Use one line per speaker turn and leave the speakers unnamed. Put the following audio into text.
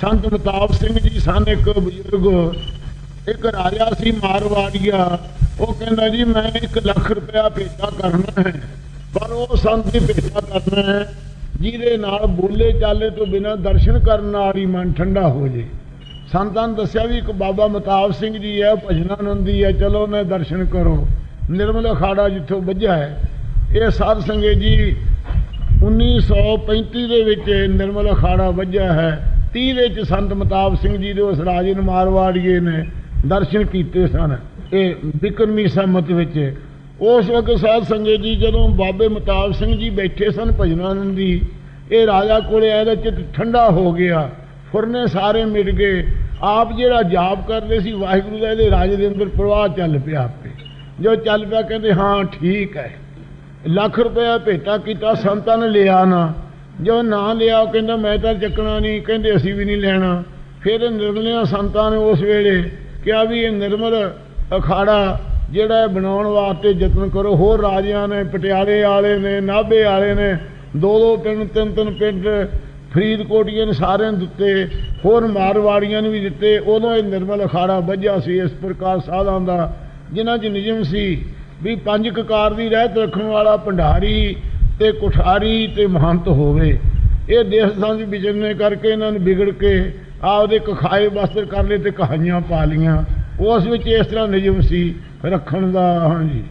ਸੰਤ ਮਤਾਬ ਸਿੰਘ ਜੀ ਸਨ, ਇੱਕ ਬਜ਼ੁਰਗ, ਇੱਕ ਰਾਜਾ ਸੀ ਮਾਰਵਾੜੀਆ। ਉਹ ਕਹਿੰਦਾ ਜੀ, ਮੈਂ 1 ਲੱਖ ਰੁਪਇਆ ਭੇਟਾ ਕਰਨਾ ਹੈ, ਪਰ ਉਹ ਸੰਤ ਦੀ ਭੇਟਾ ਕਰਨਾ ਹੈ, ਜਿਹਦੇ ਨਾਲ ਬੋਲੇ ਚਾਲੇ ਤੋਂ ਬਿਨਾਂ ਦਰਸ਼ਨ ਕਰਨ ਨਾਲ ਹੀ ਮਨ ਠੰਡਾ ਹੋ ਜੇ। ਸੰਤਾਂ ਨੇ ਦੱਸਿਆ ਵੀ ਇੱਕ ਬਾਬਾ ਮਤਾਬ ਸਿੰਘ ਜੀ ਹੈ ਭਜਨਾਨੰਦੀ ਹੈ, ਚਲੋ ਮੈਂ ਦਰਸ਼ਨ ਕਰੋ। ਨਿਰਮਲ ਅਖਾੜਾ ਜਿੱਥੋਂ ਵੱਜਿਆ ਹੈ, ਇਹ ਸਾਧ ਸੰਗਤ ਜੀ 1935 ਦੇ ਵਿੱਚ ਨਿਰਮਲ ਅਖਾੜਾ ਵੱਜਿਆ ਹੈ। 30 ਦੇ ਵਿੱਚ ਸੰਤ ਮਤਾਬ ਸਿੰਘ ਜੀ ਦੇ ਉਸ ਰਾਜੇ ਨੂੰ ਮਾਰਵਾੜੀਏ ਨੇ ਦਰਸ਼ਨ ਕੀਤੇ ਸਨ। ਇਹ ਬਿਕਰਮੀ ਸੰਮਤ ਵਿੱਚ ਉਸ ਵਕਤ ਸਾਧ ਸੰਗਤ ਜੀ ਜਦੋਂ ਬਾਬੇ ਮਤਾਬ ਸਿੰਘ ਜੀ ਬੈਠੇ ਸਨ ਭਜਨਾਨੰਦੀ ਇਹ ਰਾਜਾ ਕੋਲੇ ਆਇਆ ਦਾ ਚਿੱਤ ਠੰਡਾ ਹੋ ਗਿਆ। ਫੁਰਨੇ ਸਾਰੇ ਮਿਟ ਗਏ। ਆਪ ਜਿਹੜਾ ਜਾਪ ਕਰਦੇ ਸੀ, ਵਾਹਿਗੁਰੂ ਦਾ ਇਹਦੇ ਰਾਜੇ ਦੇ ਅੰਦਰ ਪ੍ਰਵਾਹ ਚੱਲ ਪਿਆ ਆਪੇ। ਜੋ ਚੱਲ ਪਿਆ, ਕਹਿੰਦੇ, ਹਾਂ, ਠੀਕ ਹੈ। ਲੱਖ ਰੁਪਇਆ ਭੇਟਾ ਕੀਤਾ, ਸੰਤਾਂ ਨੇ ਲਿਆ ਨਾ। ਜੋ ਨਾ ਲਿਆ, ਉਹ ਕਹਿੰਦਾ, ਮੈਂ ਤਾਂ ਚੱਕਣਾ ਨਹੀਂ। ਕਹਿੰਦੇ, ਅਸੀਂ ਵੀ ਨਹੀਂ ਲੈਣਾ। ਫਿਰ ਇਹ ਸੰਤਾਂ ਨੇ ਉਸ ਵੇਲੇ ਕਿਹਾ ਵੀ ਇਹ ਨਿਰਮਲ ਅਖਾੜਾ ਜਿਹੜਾ ਇਹ ਬਣਾਉਣ ਵਾਸਤੇ ਯਤਨ ਕਰੋ। ਹੋਰ ਰਾਜਿਆਂ ਨੇ, ਪਟਿਆਲੇ ਵਾਲੇ ਨੇ, ਨਾਭੇ ਵਾਲੇ ਨੇ ਦੋ ਦੋ ਪਿੰਡ ਤਿੰਨ ਤਿੰਨ ਪਿੰਡ ਫਰੀਦਕੋਟੀਆਂ ਨੇ ਸਾਰਿਆਂ ਨੂੰ ਦਿੱਤੇ, ਹੋਰ ਮਾਰਵਾੜੀਆਂ ਨੂੰ ਵੀ ਦਿੱਤੇ। ਉਦੋਂ ਇਹ ਨਿਰਮਲ ਅਖਾੜਾ ਵੱਜਿਆ ਸੀ ਇਸ ਪ੍ਰਕਾਰ ਸਾਧਾਂ ਦਾ, ਜਿਨ੍ਹਾਂ 'ਚ ਨਿਯਮ ਸੀ ਵੀ ਪੰਜ ਕਕਾਰ ਦੀ ਰਹਿਤ ਰੱਖਣ ਵਾਲਾ ਭੰਡਾਰੀ ਤੇ ਕੁਠਾਰੀ ਤੇ ਮਹੰਤ ਹੋਵੇ। ਇਹ ਦੇਸ਼ ਸੰਜ ਵਿਚਰਨੇ ਕਰਕੇ ਇਹਨਾਂ ਨੇ ਵਿਗੜ ਕੇ ਆਪਦੇ ਕਖਾਏ ਬਸਤਰ ਕਰ ਲਏ ਤੇ ਕਹਾਈਆਂ ਪਾ ਲੀਆਂ ਉਸ ਵਿੱਚ ਇਸ ਤਰ੍ਹਾਂ ਨਿਯਮ ਸੀ ਰੱਖਣ ਦਾ, ਹਾਂਜੀ।